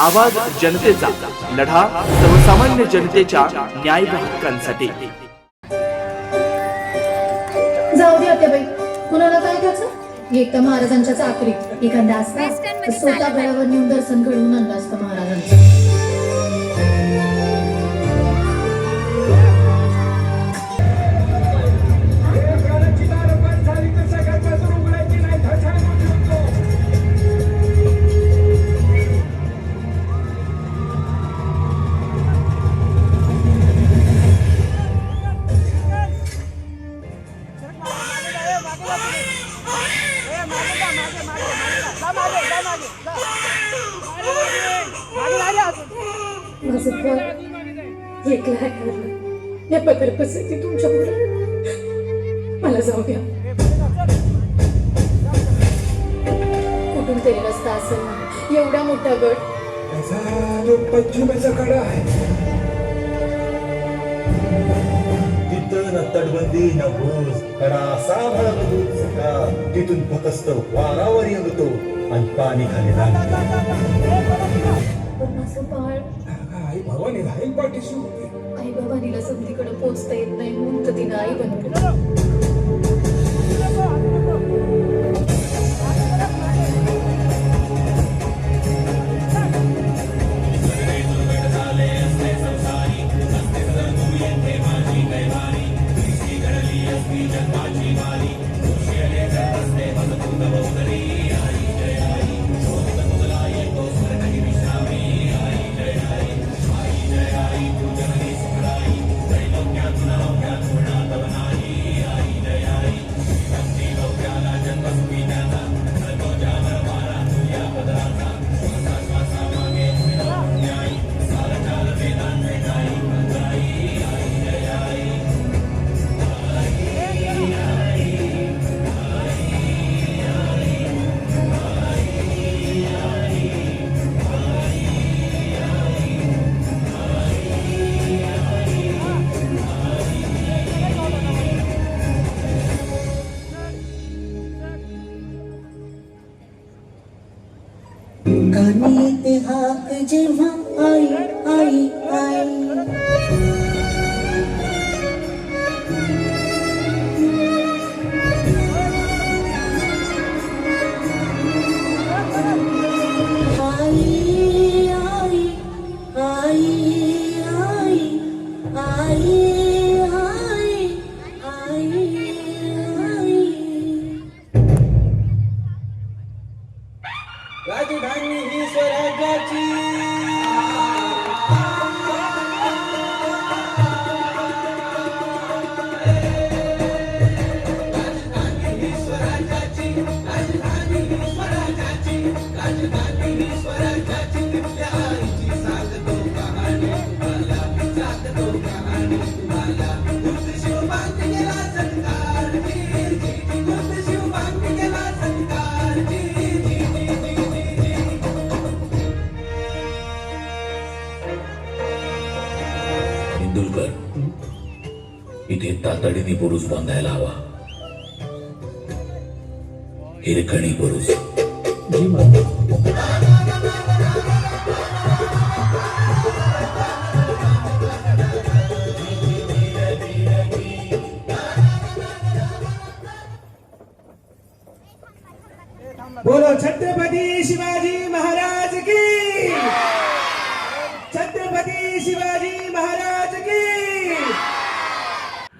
आवाज जनतेचा लढा सर्वसामान्य जनतेच्या न्याय हक्कांसाठी. जाऊ दे कुणाला काय त्याचं एक तर महाराजांच्या चाकरी एखाद्या असता स्वतः गळावर नेऊन दर्शन घडवून आणलं असतं महाराजांचं. माझं पण एकलं आहे या पदर पसरती तुमच्यामुळे मला जाऊ द्या कुठून तरी रस्ता असेल ना एवढा मोठा गट जो पश्चिमेचा कडा आहे न तटबंदी न भूस कडा साभळ बघूच का तिथून फकस्त वारावर येतो आणि पाणी खाली लागतं. पण माझं बाळ. आई भवानी राहील पाठीशी आई बाबानीला संधीकडे पोचता येत नाही म्हणून तर तिनं आई बनवलं आणि ते हाक जेव्हा आई आई राजधानी ही स्वराज्याची इंदुलकर इथे तातडीने बुरुज बांधायला हवा. हिरकणी बुरुज. बोलो छत्रपती शिवाजी महाराज.